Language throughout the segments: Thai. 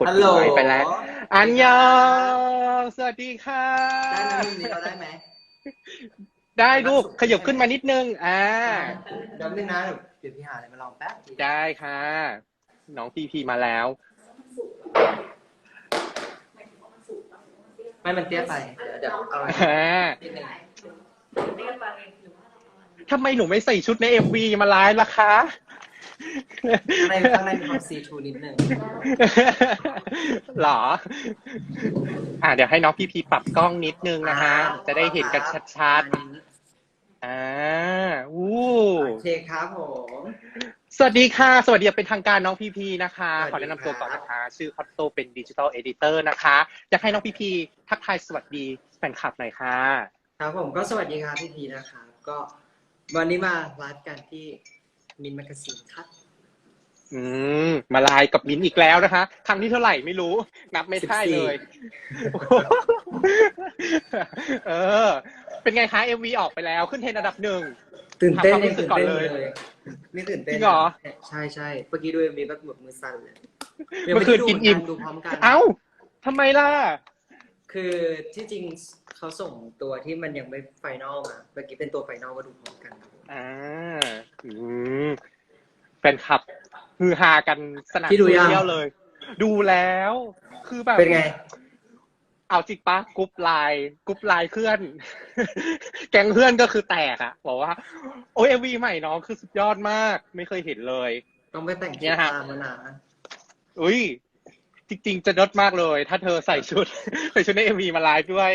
กดฮัลปิโหลดไว้ไปแล้ว อันยองสวัสดีค่ะ ได้ไหมนี่เราได้ไหม ได้ลูกขยับขึ้นมานิดนึง อ่า เดี๋ยวนึงนะ เดี๋ยวพี่หาอะไรมาลองแป๊บได้ค่ะ น้องพีพีมาแล้ว ไม่มันเตี้ยไป เดี๋ยวเดี๋ยวเอาอะไรอ่านิดนึงทำไมหนูไม่ใส่ชุดในเอ็มวีมาไลฟ์ล่ะคะข้าง ในข้างในมีความซีทูนิดนึงหรอ อ่าเดี๋ยวให้น้องพีพีปรับกล้องนิดนึงนะคะจะได้เห็นกันชัดๆ อ่าอู้โอเคครับผม สวัสดีค่ะ สวัสดีอย่างเป็นทางการน้องพีพีนะคะสวัสดีขอแนะนำตัวก่อนครับนะคะ ชื่อคอตโตเป็นดิจิทัลเอดิเตอร์นะคะ อยากให้น้องพีพีทักทายสวัสดีแฟนคลับหน่อยค่ะ ครับผมก็สวัสดีครับพี่พีนะครับก็วันนี้มาไลฟ์กันที่ มินแมกกาซีนครับ อืม มาไลน์กับมิ้นท์อีกแล้วนะคะ ครั้งที่เท่าไหร่ไม่รู้ นับไม่ได้เลย เออ เป็นไงคะ MV ออกไปแล้วขึ้นเทรนด์อันดับหนึ่ง ตื่นเต้นถามความรู้ยังสึกตื่นก่อนเต้นเลยเลยนี่ตื่นเต้นจริงเหรอ ใช่ใช่เมื่อกี้ดูมีแบบหมดมือสั่นเลยเมื่อคืนกินอิ่มดูพร้อมกัน เอ้าทำไมล่ะ คือที่จริงเขาส่งตัวที่มันยังไม่ไฟนอลมาเมื่อกี้เป็นตัวไฟนอลมาดูพร้อมกันครับผม อ่าอืมแฟนคลับฮือฮากันสนั่นพี่โซดูยัง เชียลเลย ดูแล้ว คือแบบ เป็นไง เอาจริงปะกรุ๊ปไลน์กรุ๊ปไลน์เพื่อน แก๊งเพื่อนก็คือแตกอะบอกว่า โอ้ยเอวีใหม่น้องคือสุดยอดมาก ไม่เคยเห็นเลย ต้องไปแต่งเนี่ชุดยฮะตามมานะอุ้ย จริงๆ จะดดมากเลย ถ้าเธอใส่ชุดใส่ชุดในเอ็มีมาไลฟ์ด้วย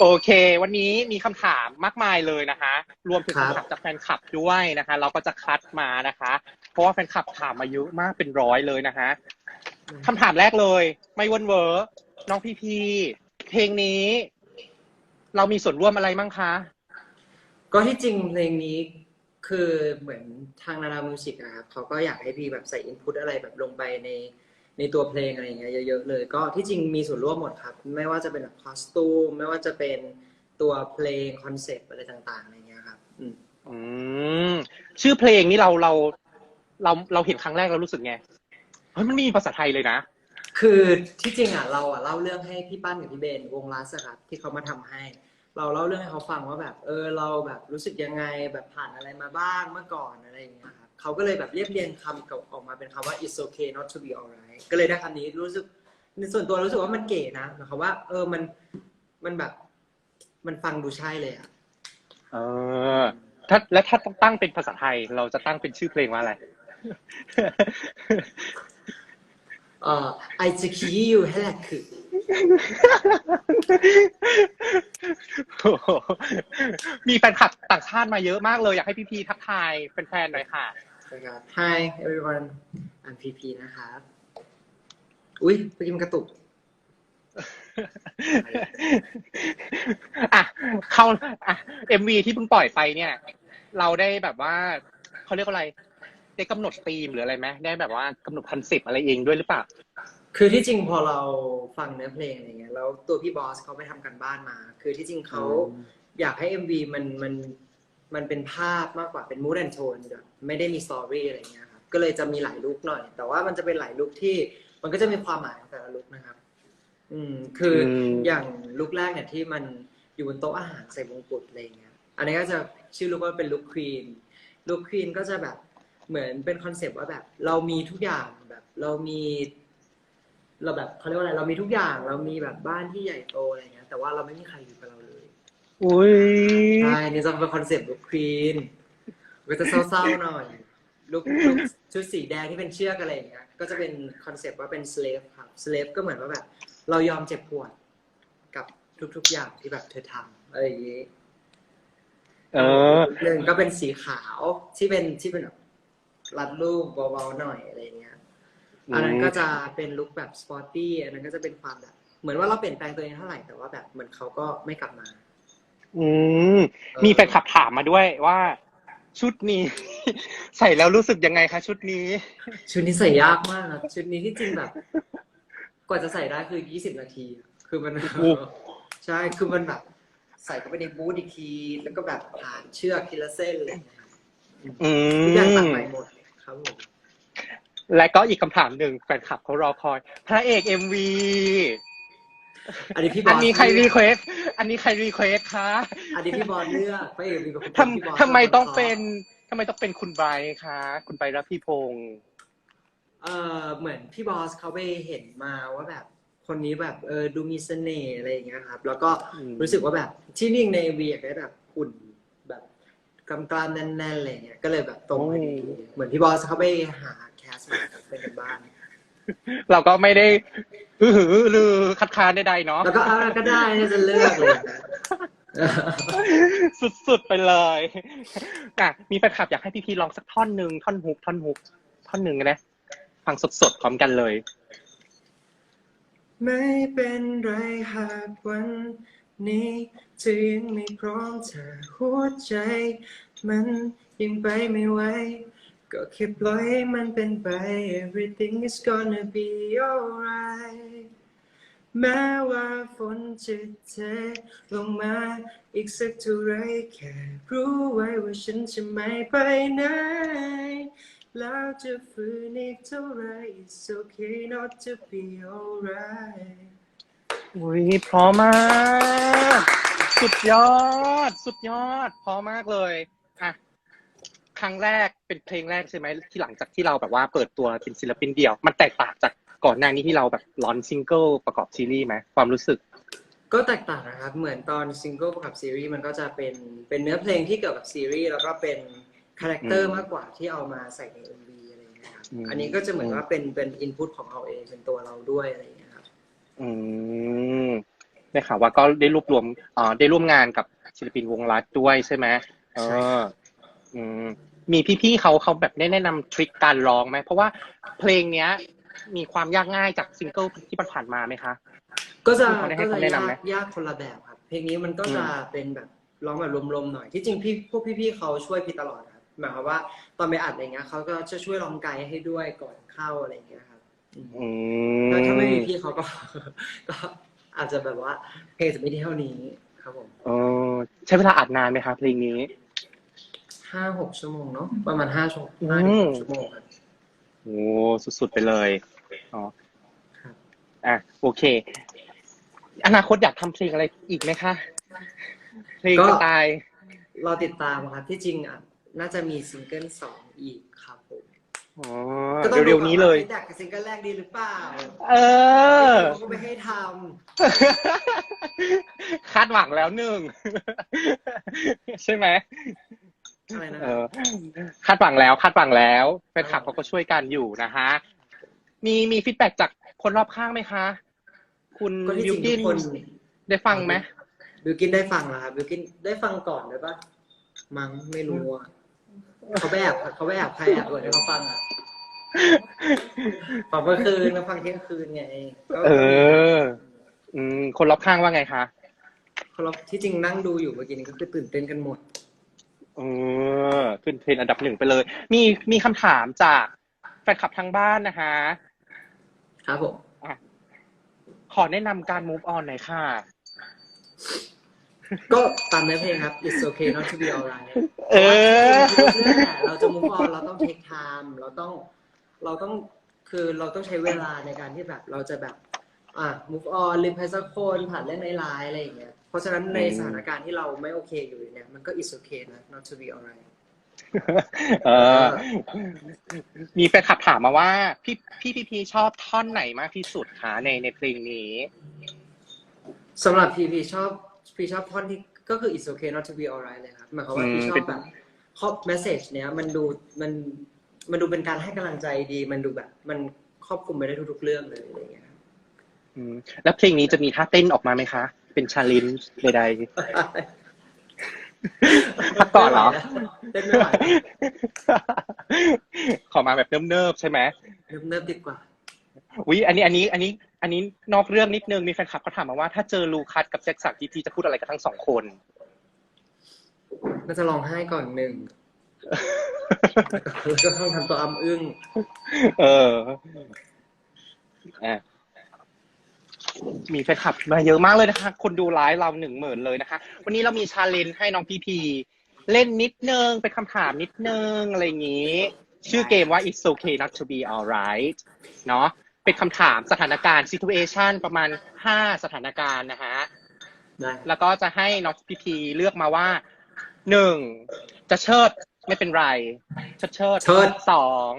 โอเค วันนี้มีคำถามมากมายเลยนะคะ รวมถึงคำถามจากแฟนคลับด้วยนะคะ เราก็จะคัดมานะคะ เพราะว่าแฟนคลับถามมาเยอะมากเป็นร้อยเลยนะคะคำถามแรกเลย ไม่วนเวอร์น้องพีพีเพลงนี้ เรามีส่วนร่วมอะไรมั่งคะ ก็ที่จริงเพลงนี้ คือเหมือนทางนานามิวสิกอะครับเขาก็อยากให้พี่แบบใส่อินพุตอะไรแบบลงไปในในตัวเพลงอะไรอย่างเงี้ยเยอะๆเลย ก็ที่จริงมีส่วนร่วมหมดครับ ไม่ว่าจะเป็นแบบคอสตูมไม่ว่าจะเป็นตัวเพลงคอนเซปต์อะไรต่างๆอะไรเงี้ยครับ อืมอืมชื่อเพลงนี้เราเราเราเราเห็นครั้งแรกเรารู้สึกไงเฮ้ยมันมีภาษาไทยเลยนะ คือที่จริงอะเราอะเล่าเรื่องให้พี่ปั้นกับพี่เบนวงลัสอะครับที่เขามาทำให้ เราเล่าเรื่องให้เขาฟังว่าแบบ เออเราแบบรู้สึกยังไงแบบผ่านอะไรมาบ้างเมื่อก่อนอะไรอย่างเงี้ยครับเขาก็เลยแบบเรียบเรียงคำกับออกมาเป็นคำว่า it's okay not to be alright ก็เลยได้คำนี้รู้สึกในส่วนตัวรู้สึกว่ามันเก๋นะหมายความว่า เออมันมันแบบ มันฟังดูใช่เลยอะเออ ถ้าแล้วถ้าต้องตั้งเป็นภาษาไทย เราจะตั้งเป็นชื่อเพลงว่าอะไรเออไอจะคีอยู่ให้แหละคือ โอ้โหมีแฟนคลับต่างชาติมาเยอะมากเลย อยากให้พี่พีทักทายแฟนๆหน่อยค่ะ นะครับ Hi everyone I'm PP นะครับ อุ้ยเมื่อกี้มันกระตุก อะเข้าอะเอ็มวีที่เพิ่งปล่อยไปเนี่ย เราได้แบบว่าเขาเรียกว่าอะไร ได้กำหนดธีมหรืออะไรไหมได้แบบว่ากำหนดคอนเซปต์อะไรเองด้วยหรือเปล่า คือที่จริงพอเราฟังเนื้อเพลงอะไรเงี้ยแล้วตัวพี่บอสเขาไปทำกันบ้านมา คือที่จริงเขาอืมอยากให้ MV มันมันมันเป็นภาพมากกว่าเป็นมูดแอนโทนแบบไม่ได้มีสตอรี่อะไรเงี้ยครับก็เลยจะมีหลายลุคหน่อย แต่ว่ามันจะเป็นหลายลุคที่มันก็จะมีความหมายของแต่ละลุคนะครับ อืมคืออม อย่างลุคแรกเนี่ยที่มันอยู่บนโต๊ะอาหารใส่มงกุฎอะไรเงี้ยอันนี้ก็จะชื่อลุคว่าเป็นลุคควีนลุคควีนก็จะแบบเหมือนเป็นคอนเซปต์ว่าแบบ เรามีทุกอย่างแบบ เรามี เราแบบเขาเรียกว่าอะไรเรามีทุกอย่างเรามีแบบบ้านที่ใหญ่โตอะไรเงี้ยแต่ว่าเราไม่มีใครอยู่กับเราเลยอุ้ยใช่นี่จะเป็นคอนเซปต์ลุคควีนก็จะเศร้าๆหน่อยลุคลุคชุดสีแดงที่เป็นเชือกอะไรอย่างเงี้ยก็จะเป็นคอนเซปต์ว่าเป็น slave ครับ slave ก็เหมือนว่าแบบ เรายอมเจ็บปวดกับทุกๆอย่างที่แบบเธอทำอะไรอย่างงี้เออหนึ่งก็เป็นสีขาวที่เป็นที่เป็นแบบรัดรูปเบาๆหน่อยอะไรอย่างเงี้ย อันนั้นก็จะเป็นลุคแบบสปอร์ตี้อันนั้นก็จะเป็นความแบบ เหมือนว่าเราเปลี่ยนแปลงตัวเองเท่าไหร่แต่ว่าแบบเหมือนเขาก็ไม่กลับมา อืมมีแฟนคลับถามมาด้วยว่า ชุดนี้ ใส่แล้วรู้สึกยังไงคะชุดนี้ ชุดนี้ใส่ยากมากครับชุดนี้ที่จริงแบบ กว่าจะใส่ได้คือยี่สิบนาที คือมันโอ้ใช่คือมันแบบ ใส่เข้าไปในบูธอีกที แล้วก็แบบผ่านเชือกทีละเส้นอะไรอย่างเลยครับอืทุกอย่างตัดมใหม่หมดครับผม และก็อีกคำถามหนึ่งแฟนคลับเขารอคอย พระเอกเอ็มวีอันนี้พี่บออัลนนี้ใครรีเควสอันนี้ใครรีเควสคะอันนี้พี่บอลเลือกพระเอกมีกับคุณทพี่บอลำทำไมต้องเป็นทำไมต้องเป็นคุณไบรท์คะ คุณไบรท์รับพี่พงษ์เออเหมือนพี่บอสเขาไปเห็นมาว่าแบบ คนนี้แบบเออดูมีเสน่ห์อะไรอย่างเงี้ยครับ แล้วก็รู้สึกว่าแบบที่นิ่งในวีอยากได้แบบหุ่นแบบกล้ามกล้ามๆแน่นๆอะไรเงี้ยก็เลยแบบตรงพอดีเหมือนพี่บอสเขาไปหา แคสมาเป็นกันบ้านเราก็ไม่ได้อื้อหือหรือคัดค้านใดๆเนาะแล้วก็เอาก็ได้เนี่ยจะเลือกเลยนะสุดๆไปเลยอะมีแฟนคลับอยากให้พี่พีลองสักท่อนหนึ่งท่อนฮุกท่อนฮุกท่อนหนึ่งนะฟังสดๆพร้อมกันเลย ไม่เป็นไรหากวันนี้เธอยังไม่พร้อมเธอหัวใจ มันยังไปไม่ไหว ก็แค่ปล่อยให้มันเป็นไป everything is gonna be alright แม้ว่าฝนจะเทลงมาอีกสักเท่าไรแค่รู้ไว้ว่าฉันจะไม่ไปไหน แล้วจะฝืนอีกเท่าไร it's okay not to be alright อุ้ยพราะมมาก สุดยอด สุดยอดพราะมมากเลย ครั้งแรกเป็นเพลงแรกใช่ไหมที่หลังจากที่เราแบบว่าเปิดตัวเป็นศิลปินเดี่ยว มันแตกต่างจากก่อนหน้านี้ที่เราแบบร้อนซิงเกิลประกอบซีรีส์ไหมความรู้สึก ก็แตกต่างนะครับ เหมือนตอนซิงเกิลประกอบซีรีส์มันก็จะเป็นเป็นเนื้อเพลงที่เกี่ยวกับซีรีส์แล้วก็เป็นคาแรคเตออืร์มมากกว่าที่เอามาใส่ใน MV อะไรอย่างเงี้ยครับอืม อันนี้ก็จะเหมือนว่าเป็นเป็นอินพุตของเราเองเป็นตัวเราด้วยอะไรอย่างเงี้ยครับ อืมได้ข่าวว่าก็ได้รวบรวมเอ่อได้ร่วมงานกับศิลปินวงรัฐด้วยใช่ไหมเอใช่ครัอบอืม มีพี่ๆเขาเขาแบบได้แนะนำทริคการร้องไหมเพราะว่าเพลงเนี้ย มีความยากง่ายจากซิงเกิลที่ผ่านๆมาไหมคะ ก็จะเขาได้ให้ก็จะคำแนะนำไหมยากยากคนละแบบครับ เพลงนี้มันก็อืมจะเป็นแบบร้องแบบลมๆหน่อยที่จริงพี่พวกพี่ๆเขาช่วยพี่ตลอดครับหมายความว่าตอนไปอัดอะไรเงี้ยเขาก็จะช่วยร้องไกด์ให้ด้วยก่อนเข้าอะไรอย่างเงี้ยครับอืมอืถ้าถ้าไม่มีมพี่เขาก็ก็อาจจะแบบว่าเพลงจะไม่ได้เท่านี้ครับผมเออใช้เวลาอัดนานไหมคะเพลงนี้ ห้าหกชั่วโมงเนาะประมาณห้าชั่วโมงอืมห้าถึงหกชั่วโมงครับโอ้สุดๆไปเลยอ๋อครับอะโอเค อนาคตอยากทำเพลงอะไรอีกไหมคะเพลงสไตล์รอติดตามครับที่จริงอะน่าจะมีซิงเกิลสองอีกครับผมอ๋อก็ต้องเร็วๆนี้เลยแดกกับซิงเกิลแรกดีหรือเปล่า เออเขาก็ไม่ให้ทคาดหวังแล้วหนึ่งใช่ไหมำ อะไรนะเออคาดหวังแล้วคาดหวังแล้วแฟนคลับเขาก็ช่วยกันอยู่นะฮะมีมีฟีดแบ็จากคนรอบข้างไหมคะ คุณก็ที่บิจวริงกิทุนกคนได้ฟังไหมบิวกินได้ฟังแล้วครับบิวกินได้ฟังก่อนเลยปะมั้งไม่รู้อะเขาไปแอบเขาไปแอบใครแอบเปิดให้เขาฟังอะฟังเมื่อคืนนะฟังเที่ยงคืนไงก็เออ อืมคนรอบข้างว่าไงคะ เขาที่จริงนั่งดูอยู่เมื่อกี้นี้ก็คือตื่นเต้นกันหมด เออขึ้นเทรนด์อันดับหนึ่งไปเลย มีมีคำถามจากแฟนคลับทางบ้านนะคะ ครับผมขอแนะนำการ move on หน่อยค่ะ ก็ตามเนื้อเพลงครับ it's okay not to be alright เออเรื่องแหละเราจะ move on เราต้อง take time เราต้องเราต้องคือเราต้องใช้เวลาในการที่แบบ เราจะแบบ อะ move on ลืมใครสักคนผ่านเรื่องร้ายๆอะไรอย่างเงี้ย เพราะฉะนั้นในอืมสถานการณ์ที่เราไม่โอเคอยู่เนี่ยมันก็ it's okay นะ not to be alright เออ มีแฟนคลับถามมาว่า พี่พี่พีพีชอบท่อนไหนมากที่สุดคะในในเพลงนี้สำหรับพีพีชอบพีชอบท่อนที่ก็คือ it's okay not to be alright เลยครับหมายความว่าอืมพีชอเป็บนแบบข้อ message เนี้ยมันดูมันมันดูเป็นการให้กำลังใจดี มันดูแบบ มันครอบคลุมไปได้ทุกๆเรื่องเลยอะไรอย่างเงี้ยครับอืมแล้วเพลงนี้จะมีท่าเต้นออกมาไหมคะ เป็นชาลินจ์ใดๆพักก่อนเหรอเต้นไม่ไหวขอมาแบบเนิบๆใช่ไหมเนิบๆดีกว่าวิอันนี้อันนี้ อันนี้ อันนี้นอกเรื่องนิดนึงมีแฟนคลับเขาถามมาว่าถ้าเจอลูคัสกับแจ็คสันพีพีจะพูดอะไรกับทั้งสองคนก็จะร้องไห้ก่อนหนึ่งแล้วก็ต้องทำตัวอ้ำอึ้ง เอออะ มีแฟนคลับมาเยอะมากเลยนะคะ คนดูไลฟ์เราหนึ่งหมื่นเลยนะคะ วันนี้เรามีชาเลนจ์ให้น้องพีพีเล่นนิดนึงเป็นคำถามนิดนึงอะไรอย่างนี้ ชื่อเกมว่า it's okay not to be alright เนาะเป็นคำถามสถานการณ์ situation ประมาณ5สถานการณ์นะฮะได้แล้วก็จะให้น้องพีพีเลือกมาว่าหนึ่งจะเชิดไม่เป็นไร เชิดเชิดเชิดสอง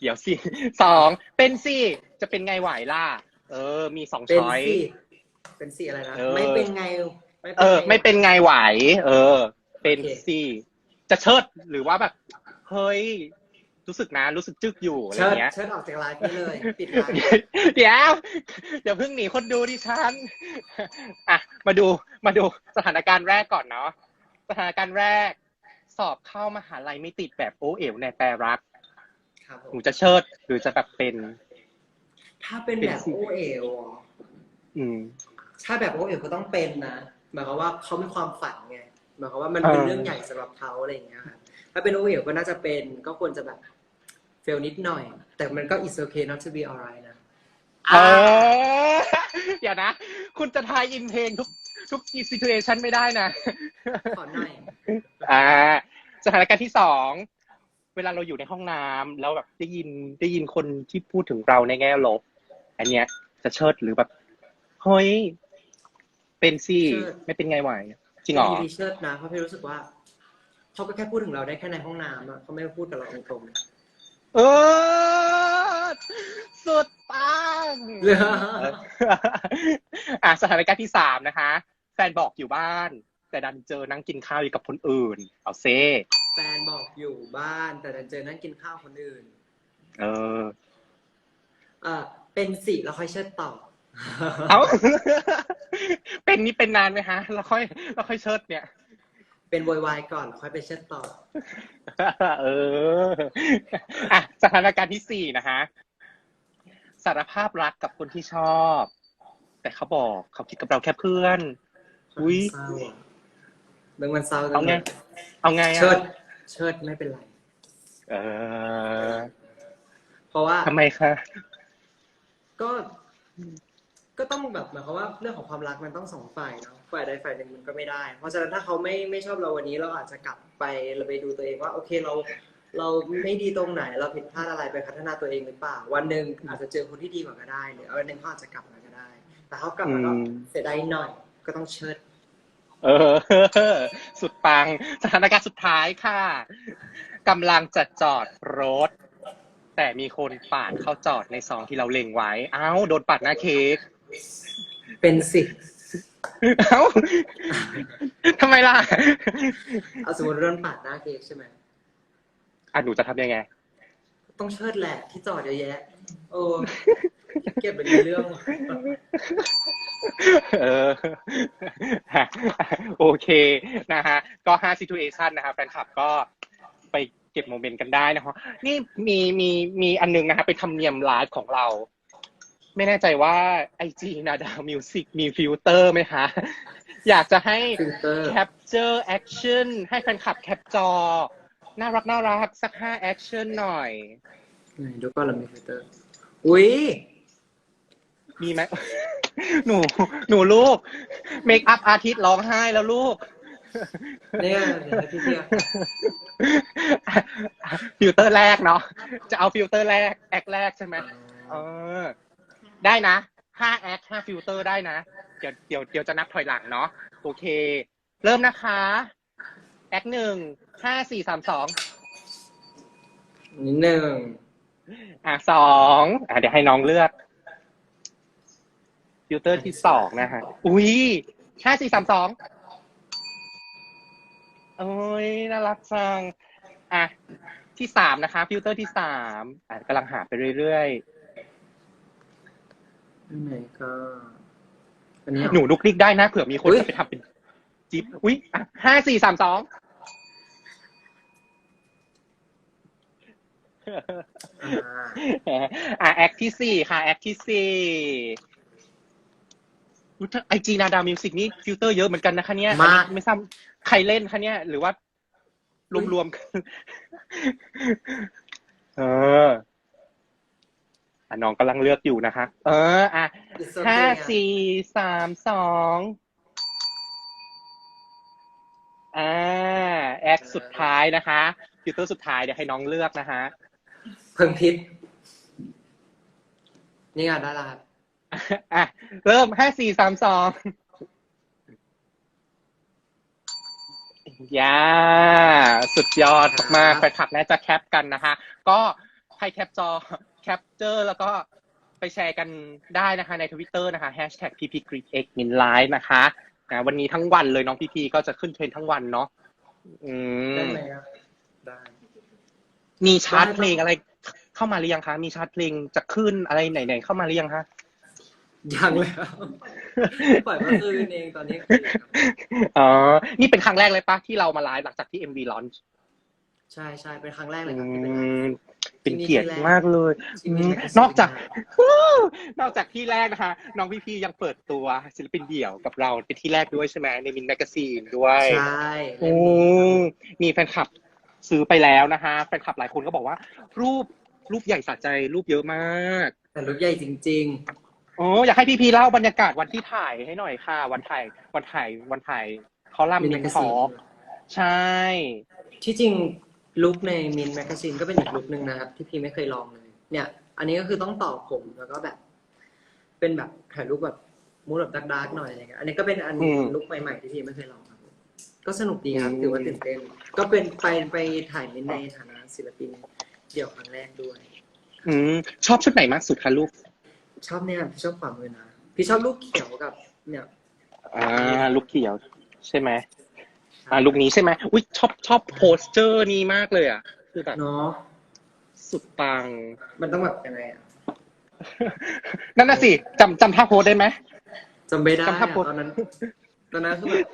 เดี๋ยวสิสองเป็นสิจะเป็นไงไหวล่ะ เออ มีสองเป็นช้อยสี่เป็นสี่อะไรนะเออ ไม่เป็นไงไม่เป็นเออไงไม่เป็นไงไหว เออ เป็นโอเคสิจะเชิดหรือว่าแบบ เฮ้ย รู้สึกนะ รู้สึกจึกอยู่อะไรเชิดเงี้ย เชิดออกจากไลฟ์ไปเลย ปิดไลฟ์เดี๋ยวเดี๋ยวเพิ่งหนีคนดูดิฉันอะมาดูมาดูสถานการณ์แรกก่อนเนาะสถานการณ์แรก สอบเข้ามหาลัยไม่ติดแบบโอเอ๋วในแปรรักครับผหนูมจะเชิดหรือจะแบบเป็น ถ้าเป็นเป็นแบบสี่โอเอ๋วอะอืม ถ้าแบบโอเอ๋วก็ต้องเป็นนะหมายความว่าเขามีความฝันไงหมายความว่ามันเป็นเออเรื่องใหญ่สำหรับเขาอะไรอย่างเงี้ยครับถ้าเป็นโอเอ๋วก็น่าจะเป็นก็ควรจะแบบเฟลนิดหน่อย แต่มันก็ is okay not to be alright นะเอออย่านะ คุณจะทายอินเพลงทุกทุกซีทูเอชันไม่ได้นะ ขอหน่อยอ่าสถานการณ์ที่สองเวลาเราอยู่ในห้องน้ำแล้วแบบได้ยินได้ยินคนที่พูดถึงเราในแง่ลบ อันเนี้ยจะเชิดหรือแบบเฮ้ยเป็นสิเชิด ไม่เป็นไงไหวจริงเหรอพี่เชิดนะเพราะพี่รู้สึกว่าเขาก็แค่พูดถึงเราได้แค่ในห้องน้ำอะเขาไม่ได้พูดกับเราตรงเออสุดปังๆเลยอะสถานการณ์ที่สามนะคะ แฟนบอกอยู่บ้าน แต่ดันเจอนั่งกินข้าวอยู่กับคนอื่น เอาเซแฟนบอกอยู่บ้าน แต่ดันเจอนั่งกินข้าวคนอื่น เออ เออเป็นสิแล้วค่อยเชิดต่อ เอา เป็นนี่เป็นนานไหมฮะแล้วค่อยแล้วค่อยเชิดเนี่ย เป็นโวยวายก่อนแล้วค่อยไปเชิดต่อ เอออะสถานการณ์ที่สี่นะคะสารภาพรักกับคนที่ชอบ แต่เขาบอกเขาคิดกับเราแค่เพื่อน อุ๊ยเศร้าอะเรื่องมันเศร้าจัเอางไงเลยเอาไงเชิดอะเชิดไม่เป็นไร เออเพราะว่าทำไมคะ ก็ ก็ต้องแบบหมายความว่าเรื่องของความรักมันต้องสองฝ่ายเนาะฝ่ายใดฝ่ายหนึ่งมันก็ไม่ได้ เพราะฉะนั้นถ้าเขาไม่ไม่ชอบเราวันนี้เราอาจจะกลับไปเราไปดูตัวเองว่าโอเคเราเราไม่ดีตรงไหน เราผิดพลาดอะไรไปพัฒนาตัวเองหรือเปล่า วันหนึ่งอาจจะเจอคนที่ดีกว่าก็ได้หรือวันหนึ่งเขาอาจจะกลับมาก็ได้ แต่เขากลับมาก็อืมเสียดายหน่อยก็ต้องเชิด เออ สุดปังสถานการณ์สุดท้ายค่ะกำลังจะจอดรถ แต่มีคนปาดเข้าจอดในซองที่เราเล็งไว้ เอ้าโดนปาดหน้าเค้ก เป็นสิ เอ้าทำไมล่ะเอาสมมติเรื่องปาดหน้าเค้กใช่ไหม อะหนูจะทำยังไง ต้องเชิดแหละที่จอดเยอะแยะโอ้เก็บเป็นเรื่องเออโอเคนะฮะ ก็ห้า situation นะครับแฟนคลับก็ไป เก็บโมเมนต์กันได้นะครับนี่มีมีมีอันนึงนะครับเป็นธรรมเนียมไลฟ์ของเรา ไม่แน่ใจว่าไอจีนาดาวมิวสิกมีฟิลเตอร์ไหมคะอยากจะให้ฟิลเตอร์ capture action ให้แฟนคลับแคปจอ น่ารักน่ารักสักห้า action หน่อยไหนดูก่อนเรามีฟิลเตอร์ อุ้ยมีไหมหนู หนูลูกเมคอัพอาทิตย์ร้องไห้แล้วลูก เนี่ยเดี๋ยวให้พี่เดียวฟิลเตอร์แรกเนาะจะเอาฟิลเตอร์แรกแอคแรกใช่ไหมเออ ได้นะห้าแอคห้าฟิลเตอร์ได้นะ เดี๋ยวเดี๋ยวเดี๋ยวจะนับถอยหลังเนาะโอเค เริ่มนะคะแอคหนึ่งห้าสี่สามสองนิดหนึ่งอะสองอะเดี๋ยวให้น้องเลือกฟิลเตอร์ที่สองนะฮะอุ้ยห้าสี่สามสอง โอ้ยน่ารักจังอะที่สามนะคะฟิลเตอร์ที่สามอะกำลังหาไปเรื่อยอันไหนก็อันนี้ๆ หนูลุกนิกได้นะเผื่อมีคนอุ๊ยจะไปทำเป็นจิ๊บอุ้ยอะห้าสี่สามสองอ่าอะแอคที่สี่ค่ะ แอคที่สี่ไอจีนาดามิวสิกนี่ฟิลเตอร์เยอะเหมือนกันนะคะเนี่ยมากอันนี้ไม่ทราบ ใครเล่นคะเนี่ย หรือว่ารวมๆกันเอออะน้องกำลังเลือกอยู่นะคะ เออ อะ It's okay ห้าอะสี่สามสองอ่าแอคสุดท้ายนะคะฟิลเตอร์สุดท้ายเดี๋ยวให้น้องเลือกนะฮะเพิ่งพิษ นี่งานได้แล้วครับ อะเริ่มห้าสี่สามสอง ย่าสุดยอดมากๆแฟนคลับน่าจะแคปกันนะคะ ก็ใครแคปจอแคปเจอร์แล้วก็ไปแชร์กันได้นะคะในทวิตเตอร์นะคะ hashtag ppgreetx min live นะคะนะวันนี้ทั้งวันเลยน้องพีพีก็จะขึ้นเทรนด์ทั้งวันเนาะอืมได้ไหมครับได้มีชาร์ตได้ครับเพลงอะไรเข้ามาหรือยังคะ มีชาร์ตเพลงจะขึ้นอะไรไหนๆเข้ามาหรือยังคะ ยังเลยครับปล่อยเมื่อคืนเองตอนนี้คืนครับอ๋อ นี่เป็นครั้งแรกเลยปะที่เรามาไลฟ์หลังจากที่ MV launch ใช่ใช่เป็นครั้งแรกเลยอืครับที่เป็นมเป็นเกียรติที่นี่ที่แรกมากเลยที่นี่อืมแรกนอกจาก นอกจากที่แรกนะคะ น้องพี่พียังเปิดตัวศิลปินเดี่ยวกับเราเป็นที่แรกด้วยใช่ไหมในมินแมกซีนด้วยใช่โอ้มีแฟนคลับซื้อไปแล้วนะคะแฟนคลับหลายคนก็บอกว่า รูปรูปใหญ่สะใจรูปเยอะมาก แต่รูปใหญ่จริง โอ้อยากให้พี่พีเล่าบรรยากาศวันที่ถ่ายให้หน่อยค่ะ วันถ่ายวันถ่ายวันถ่ายคอลัมน์ๆมินทอล์กใช่ ที่จริงลุคในมินแมกกาซีนก็เป็นอีกลุคหนึ่งนะครับ ที่พี่ไม่เคยลองเลย เนี่ย อันนี้ก็คือต้องต่อผมแล้วก็แบบ เป็นแบบถ่ายรูปแบบมูดแบบดาร์กๆหน่อยอะไรเงี้ยอันนี้ก็เป็นอันลุคใหม่ ๆ ที่พี่ไม่เคยลองครับผมก็สนุกดีครับถือว่าตื่นเต้น ก็เป็นไปไปถ่ายมินในฐานะศิลปินเดี่ยวครั้งแรกด้วย อืมชอบชุดไหนมากสุดคะลูก ชอบเนี่ยพี่ชอบขวามือนะพี่ชอบลูกเขียวกับ เนี่ยอ่าลูกเขียวใช่ไหมอ่าลูกนี้ใช่ไหมอุ้ยชอบชอบโปสเจอร์นี้มากเลยอะคือแบบเนาะสุดปัง มันต้องแบบยังไงอะนั่นน่ะสิจำจำท่าโพสได้ไหมจำไม่ได้จำภาพอะโพสตอนนั้นตอนนั้นคือแบบ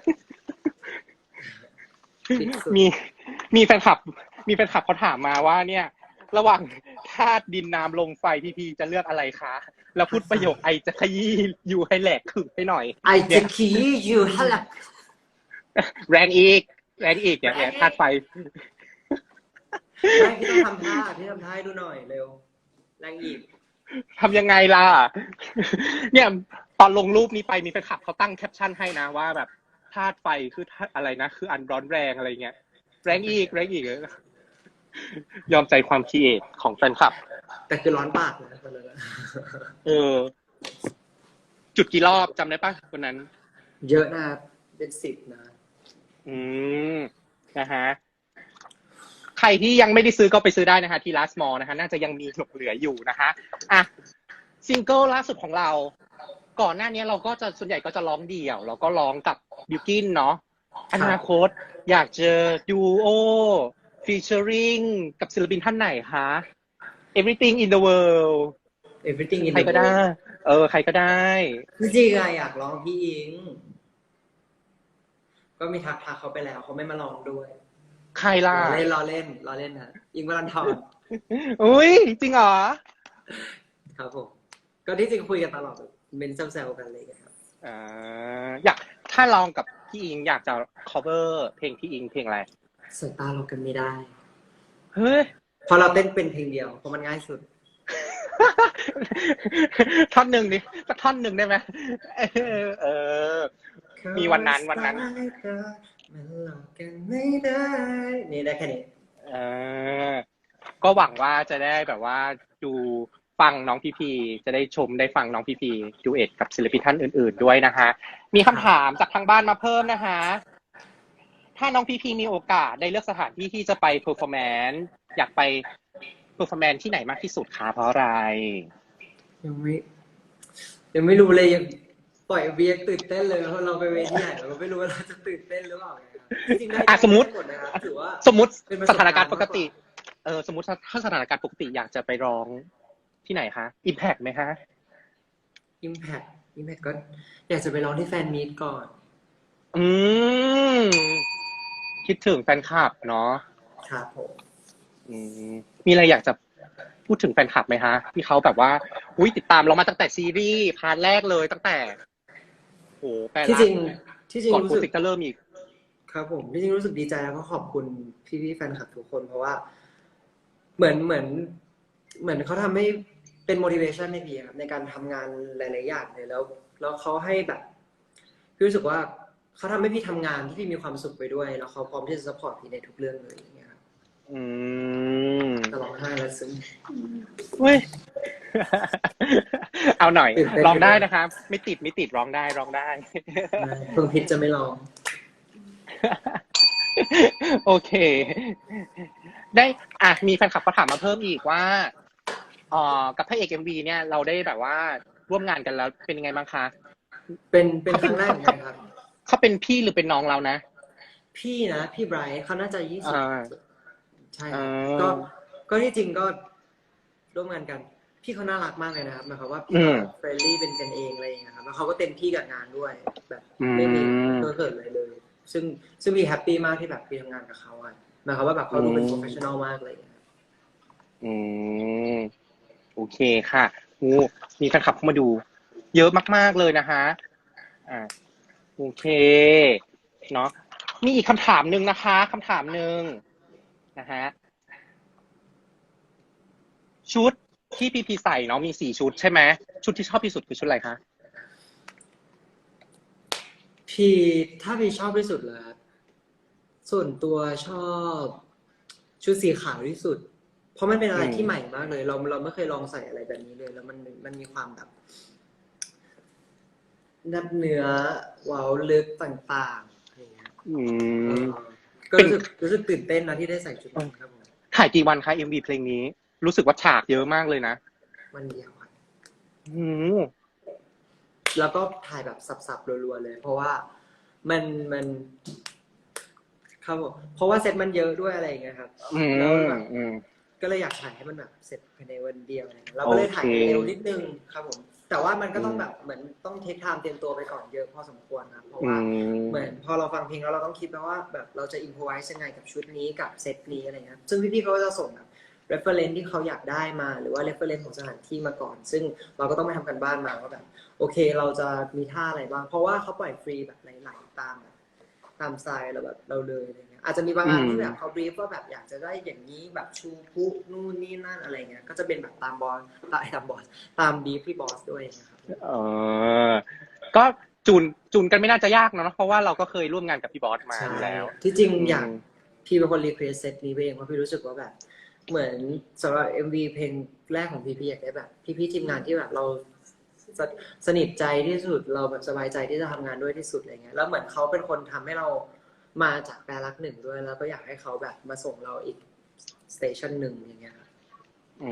ปิดสุดมีมีแฟนคลับ มีแฟนคลับเขาถามมาว่าเนี่ย ระหว่างธาตุดินน้ำลมไฟพีพีจะเลือกอะไรคะ แล้วพูดประโยคไอจะขยี้อยู่ให้แหลกขึงให้หน่อย ไอจะขี้อยู่ฮัลโหลแรงอีก แรงอีกเนี่ยเนี่ยธาตุไฟไม่พี่ต้องทำท่าพี่ทำท่าให้ดูหน่อยเร็ว แรงอีกทำยังไงล่ะ เนี่ยตอนลงรูปนี้ไปมีแฟนคลับเขาตั้งแคปชั่นให้นะว่าแบบธาตุไฟคือธาตุอะไรนะ คืออันร้อนแรงอะไรเงี้ย แรงอีกแรงอีกย อมใจความคิดเอทของแฟนคลับ แต่คือร้อนปากนะตอนนั้นอะเออ จุดกี่รอบจำได้ปะวันนั้น เยอะนะครับเป็นสิบนะ อืมนะฮะใครที่ยังไม่ได้ซื้อก็ไปซื้อได้นะคะที่ last mall นะคะน่าจะยังมีหลงเหลืออยู่นะคะอะซิงเกิลล่าสุดของเรา ก่อนหน้านี้เราก็จะส่วนใหญ่ก็จะร้องเดี่ยวเราก็ร้องกับบิวกินเนาะอนาคต อยากเจอดูโอ ฟีเจอริงกับศิลปินท่านไหนคะ everything in the world everything in ใคร the ก็ได้ world เออ ใครก็ได้ จริงๆอะอยากร้องพี่อิง ก็มีทักทักเขาไปแล้วเขาไม่มาลองด้วยใครล่ะ รอเล่นรอเล่นรอเล่นนะอิงวรันทรอุ้ยจริงเหรอ ครับผมก็ที่จริงคุยกันตลอดเป็นแซวๆกันเลยครับ อ่า อยากถ้าลองกับพี่อิงอยากจะ cover เพลงพี่อิงเพลงอะไร สายตาเรากันไม่ได้ เฮ้ย เพราะเราเต้นเป็นเพลงเดียวเพราะมันง่ายสุด ท่อนหนึ่งดิสักท่อนหนึ่งได้ไหมเออเออ มีวันนั้นวันนั้น มันหลอกกันไม่ได้ นี่ได้แค่นี้ เออ ก็หวังว่าจะได้แบบว่าดูฟังน้องพีพีจะได้ชมได้ฟังน้องพีพีดูเอ็ดกับศิลปินท่านอื่น ๆ ด้วยนะคะ มีคำถามจากทางบ้านมาเพิ่มนะคะ ถ้าน้องพีพีมีโอกาสได้เลือกสถานที่ที่จะไปเพอร์ฟอร์แมนซ์อยากไปเพอร์ฟอร์แมนซ์ที่ไหนมากที่สุดคะเพราะอะไร ยังไม่ ยังไม่รู้เลยยังปล่อยเบียกตื่นเต้นเลยเพราะเราไปเวทีใหญ่เราก็ไม่รู้ว่าเราจะตื่นเต้นหรือเปล่าไงครับจริงๆได้อะสมมุติ ได้หดนะครับถือว่า สมมติเป็นประสสบการณ์ ถานการณ์ปกติมากกว่าเออสมมติถ้าถ้าสถานการณ์ปกติอยากจะไปร้องที่ไหนคะอิมแพกไหมคะอิมแพคอิมแพคก็อยากจะไปร้องที่แฟนมีตก่อน อืม คิดถึงแฟนคลับเนาะครับผมอืมมีอะไรอยากจะพูดถึงแฟนคลับไหมคะที่เขาแบบว่าอุ้ยติดตามเรามาตั้งแต่ซีรีส์พาร์ทแรกเลยตั้งแต่โอ้แปลที่จริงที่จริงก่อนรู้โปรสึกเจกต์จะเริ่มอีก ครับผมที่จริงรู้สึกดีใจแล้วก็ขอบคุณพี่พี่ๆแฟนคลับทุกคนเพราะว่า เหมือนเหมือน เหมือนเขาทำให้เป็น motivation ให้พี่ครับในการทำงานหลาย ๆ อย่างเลยแล้ว แล้วเขาให้แบบพี่รู้สึกว่า เขาทำให้พี่ทำงานที่พี่มีความสุขไปด้วย แล้วเขาพร้อมที่จะ support พี่ในทุกเรื่องเลยอย่างเงี้ยครับอืมจะร้องไห้แล้วซึ้ง เว้ย เอาหน่อยตื่นเต้น ร้องได้นะครับ ไม่ติดไม่ติดร้องได้ร้องได้ เพิ่งพิษจะไม่ร้อง โอเค ได้อะมีแฟนคลับเขาถามมาเพิ่มอีกว่าเอ่อกับพระเอกเอ็มวีเนี่ย เราได้แบบว่าร่วมงานกันแล้วเป็นยังไงบ้างคะ เป็นเป็นครั้งแรกเหมือนกันครับ เขาเป็นพี่หรือเป็นน้องเรานะ พี่นะพี่ไบรท์เขาน่าจะยี่สิบอ่าใช่อ่า ก็ก็ที่จริงก็ร่วมงานกัน พี่เขาน่ารักมากเลยนะครับหมายความว่าพี่อืม เฟรนลี่เป็นกันเองอะไรอย่างเงี้ยครับแล้วเขาก็เต็มที่กับงานด้วยแบบอืมไม่มีตัวเกิดอะไรเลย ซึ่งซึ่งมีแฮปปี้มากที่แบบพี่ทำงานกับเขาอะหมายความว่าแบบเขาดูเป็นโปรเฟชชั่นอลมากเลยครับอืมโอเคค่ะงูมีแฟนคลับเข้ามาดู เยอะมาก ๆ เลยนะคะอ่า โอเคเนาะมีอีกคำถามหนึ่งนะคะคำถามหนึ่งนะฮะชุดที่พีพีใส่เนาะมีสี่ชุดใช่ไหมชุดที่ชอบที่สุดคือชุดอะไรคะพี่ถ้าพี่ชอบที่สุดเลยครับส่วนตัวชอบชุดสีขาวที่สุด เพราะมันเป็นอะไรที่ใหม่มากเลย เราเราไม่เคยลองใส่อะไรแบบนี้เลย แล้วมันมันมีความแบบ นับเนื้อเว้าลึกต่างๆอะไรเงี้ยอืเอม อก็รู้สึกรู้สึกตื่นเต้นนะที่ได้ใส่ชุดนี้ครับผมถ่ายกี่วันคะเอ็มวีเพลงนี้ รู้สึกว่าฉากเยอะมากเลยนะวันเดียวครับอืมแล้วก็ถ่ายแบบสับๆรัวๆเลย เพราะว่ามันมันครับผมเพราะว่าเซตมันเยอะด้วยอะไรอย่างเงี้ยครับอืแล้วมแบบอืม ก็เลยอยากถ่ายให้มันแบบเสร็จภายในวันเดียวอะไรเงี้ยเราก็เลยถ่ายโอเคเร็วนิดนึงครับผม แต่ว่ามันก็ต้องอืมแบบเหมือนต้องเทคไทม์เตรียมตัวไปก่อนเยอะพอสมควรครับเพราะอืว่ามเหมือนพอเราฟังเพลงแล้วเราต้องคิดแล้วว่าแบบเราจะอินพไวส์ยังไงกับชุดนี้กับเซตนี้อะไรเงี้ยซึ่งพี่ๆเขาก็จะส่งแบบ reference ที่เขาอยากได้มาหรือว่า reference ของสถานที่มาก่อน ซึ่งเราก็ต้องไปทำกันบ้านมาว่าแบบโอเค เราจะมีท่าอะไรบ้างเพราะว่าเขาปล่อยฟรีแบบไหลๆตามแบบตามสไตล์เราแบบเราเลย อะไรเงี้ยอาจจะมีบางอันอืมที่แบบเขาบรีฟว่าแบบอยากจะได้อย่างนี้แบบชูพุนู่นนี่นั่นอะไรเงี้ย ก็จะเป็นแบบตามบอลตามตามบอสตามบีฟพี่บอสด้วยนะครับเออก็จูนจูนกันไม่น่าจะยากเนอะเพราะว่าเราก็เคยร่วมงานกับพี่บอสมาอยู่แล้ว ที่จริงอยากพี่เป็นคนรีเควสเซตนี้ไปเองเพราะพี่รู้สึกว่าแบบ เหมือนสำหรับ MV เพลงแรกของพี่พี่อยากได้แบบ พี่พี่ๆทีมงานที่แบบเราสสนิทใจที่สุดเราแบบสบายใจที่จะทำงานด้วยที่สุดอะไรเงี้ยแล้วเหมือนเขาเป็นคนทำให้เรา มาจากแปรรักหนึ่งด้วยแล้วก็อยากให้เขาแบบมาส่งเราอีกสเตชันหนึ่งอย่างเงี้ยครับอื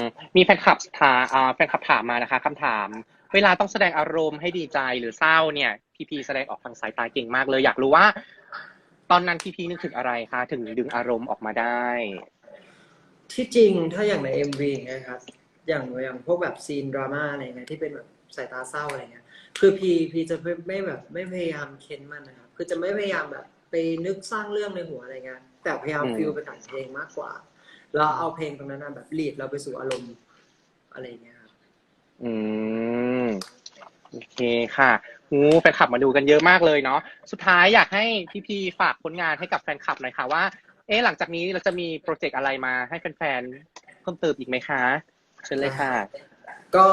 มมีแฟนคลับถามอ่าแฟนคลับถามมานะคะคำถาม เวลาต้องแสดงอารมณ์ให้ดีใจหรือเศร้าเนี่ย พีพีแสดงออกทางสายตาเก่งมากเลย อยากรู้ว่า ตอนนั้นพีพีนึกถึงอะไรคะถึงดึงอารมณ์ออกมาได้ ที่จริงถ้าอย่างใน MV อย่างเงี้ยครับ อย่างอย่างพวกแบบซีนดราม่าอะไรเงี้ยที่เป็นแบบสายตาเศร้าอะไรเงี้ย คือพีพีจะไม่ไม่แบบไม่พยายามเค้นมันนะครับ คือจะไม่พยายามแบบ ไปนึกสร้างเรื่องในหัวอะไรเงี้ยแต่พยายามอืมฟิลไปกับเพลงมากกว่า แล้วเอาเพลงตรงนั้นนะแบบลีดเราไปสู่อารมณ์อะไรเงี้ยครับอืมโอเคค่ะงูแฟนคลับมาดูกันเยอะมากเลยเนาะสุดท้ายอยากให้พี่พีฝากผลงานให้กับแฟนคลับหน่อยค่ะว่า เอ๊ะหลังจากนี้เราจะมีโปรเจกต์อะไรมาให้แฟนๆเพิ่มเติมอีกไหมคะเชิญเลยค่ะ ก็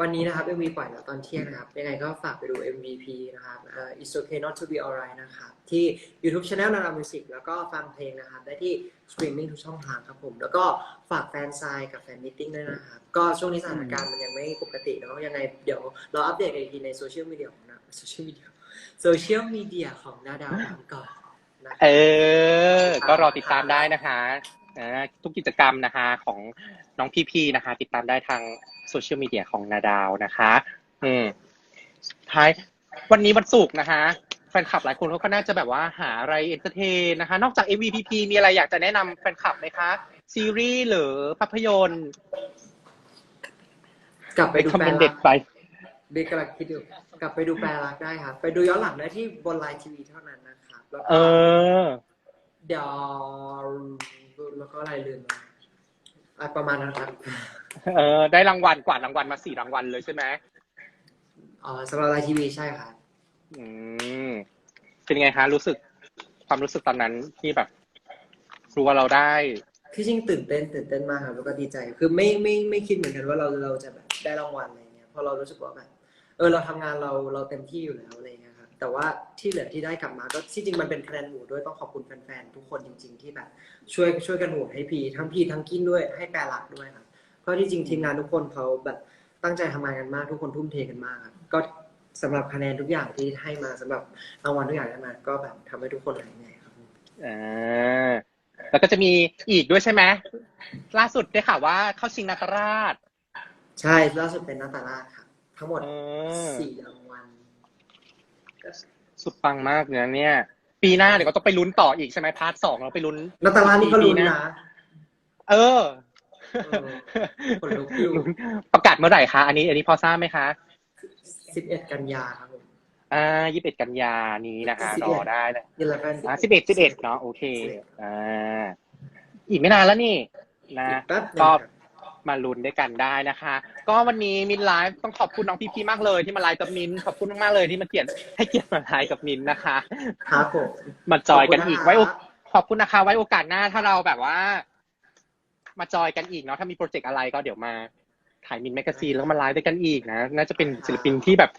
วันนี้นะครับ MV ปล่อยแล้วตอนเที่ยงนะครับ ยังไงก็ฝากไปดู MVP นะครับเอ่อ It's okay not to be alright นะครับ ที่ YouTube Channel นารามิวสิกแล้วก็ฟังเพลงนะครับ ได้ที่ Streaming ทุกช่องทางครับผม แล้วก็ฝากแฟนไซน์กับแฟนมิทติ้งด้วยนะครับ ก็ช่วงนี้สถานการณ์มันยังไม่ปกติเนาะยังไงเดี๋ยวเราอัปเดตกันอีกทีในโซเชียลมีเดียของนาโซเชียลมีเดียโซเชียลมีเดียของนาดาวก่อนนะเออ ก็รอติดตามได้นะคะอ่าทุกกิจกรรมนะคะของ น้องพีพีนะคะ ติดตามได้ทางโซเชียลมีเดียของนาดาวนะคะ อืมท้ายวันนี้วันศุกร์นะคะ แฟนคลับหลายคนเขาก็น่าจะแบบว่าหาอะไรเอนเตอร์เทนนะคะ นอกจาก AVPP มีอะไรอยากจะแนะนำแฟนคลับไหมคะ ซีรีส์หรือภาพยนตร์กลับไปไปดูคอมแปเมลนต์รัเด็กดไปเด็กกำลังคิดอยู่กลับไปดูแปลรักได้ครับไปดูย้อนหลังได้ที่บนไลน์ทีวีเท่านั้นนะครับแล้วเอก็อเดี๋ยวแล้วก็อะไรลืมมา อะประมาณนั้นครับเออได้รางวัลกวาดรางวัลมาสี่รางวัลเลยใช่ไหมอ๋อสำหรับไลน์ทีวีใช่ครับอืมเป็นไงคะรู้สึกความรู้สึกตอนนั้นที่แบบรู้ว่าเราได้ที่จริงตื่นเต้นตื่นเต้นมากครับแล้วก็ดีใจ คือไม่ไม่ไม่คิดเหมือนกันว่าเราเราจะแบบได้รางวัลอะไรเงี้ยเพราะเรารู้สึกว่าแบบเออเราทำงานเราเราเต็มที่อยู่แล้วอะไรเงี้ยครับ แต่ว่าที่เหลือที่ได้กลับมาก็ที่จริงมันเป็นคะแนนโหวตด้วยต้องขอบคุณแฟนๆทุกคนจริง ๆ ที่แบบ ช่วยช่วยกันโหวตให้พีทั้งพีทั้งกินด้วยให้แปรหลักด้วยครับเพราะที่จริงทีมงานทุกคนเขาแบบตั้งใจทำงานกันมากทุกคนทุ่มเทกันมากครับก็สำหรับคะแนนทุกอย่างที่ให้มาสำหรับรางวัลทุกอย่างที่ให้มา ก็แบบทำให้ทุกคนหายเหนื่อยครับอ่าแล้วก็จะมีอีกด้วยใช่ไหมล่าสุดได้ข่าวว่าเข้าชิงนาตราช ใช่ล่าสุดเป็นนาตาลาครับทั้งหมดเออสี่รางวัล สุดปังมากเลยนะเนี่ย ปีหน้าเดี๋ยวก็ต้องไปลุ้นต่ออีกใช่ไหมพาร์ทสองเราไปลุ้นนาตาลานี่ก็ลุ้นนะ เออเออขนลุกอยู่ลุ้นประกาศเมื่อไหร่คะ อันนี้ อันนี้พอทราบไหมคะสิบเอ็ดกันยาครับผมอ่ายี่สิบเอ็ดกันยานี้นะคะ11รอได้เลยยี่สิบเอ็ดอ่าสิบเอ็ดสิบเอ็ดเนาะโอเค อ่า อีกไม่นานแล้วนี่ นะแป๊บหนึงก็ครับ มาลุ้นด้วยกันได้นะคะ ก็วันนี้มินไลฟ์ต้องขอบคุณน้องพีพีมากเลย ที่มาไลฟ์กับมินขอบคุณมากๆเลยที่มาเกียรติให้เกียรติมาไลฟ์กับมินนะคะครับผมมาจอยกันอีกขอบคุณนะคะไว้โอขอบคุณนะคะ ไว้โอกาสหน้าถ้าเราแบบว่า มาจอยกันอีกเนาะถ้ามีโปรเจกต์อะไรก็เดี๋ยวมาถ่ายมินแมกกาซีนแล้วก็มาไลฟ์ด้วยกันอีกนะน่าจะเป็นศิลปินที่แบบ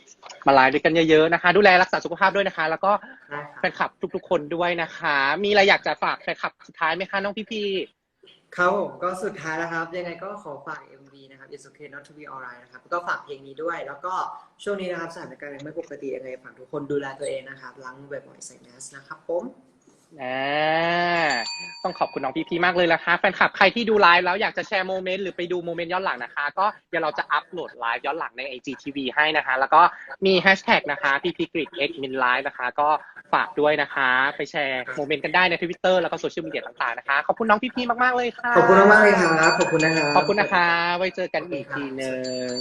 มาไลฟ์ด้วยกันเยอะๆนะคะ ดูแลรักษาสุขภาพด้วยนะคะ แล้วก็ได้คแฟรับนคลับทุกๆคนด้วยนะคะ มีอะไรอยากจะฝากแฟนคลับสุดท้ายไหมคะน้องพี่พี ครับผมก็สุดท้ายแล้วครับ ยังไงก็ขอฝาก MV นะครับ It's okay not to be alright นะครับก็ฝากเพลงนี้ด้วย แล้วก็ช่วงนี้นะครับสถานการณ์ยังไม่ปกติยังไงฝากทุกคนดูแลตัวเองนะครับล้างมือบ่อยๆใส่แมสนะครับผม อ่าต้องขอบคุณน้องพีพีมากเลยนะคะแฟนคลับใครที่ดูไลฟ์แล้วอยากจะแชร์โมเมนต์หรือไปดูโมเมนต์ย้อนหลังนะคะ ก็เดี๋ยวเราจะอัปโหลดไลฟ์ย้อนหลังใน IGTV ให้นะคะ แล้วก็มีแฮชแท็กนะคะพีพีกริดเอ็กมินไลฟ์นะคะ ก็ฝากด้วยนะคะ ไปแชร์โมเมนต์กันได้ในทวิตเตอร์แล้วก็โซเชียลมีเดียต่างๆนะคะ ขอบคุณน้องพีพีมากๆเลยค่ะขอบคุณมากๆเลยครับขอบคุณนะครับขอบคุณนะคะ ไว้เจอกันอีกทีหนึ่ง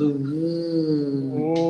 อืม โอ้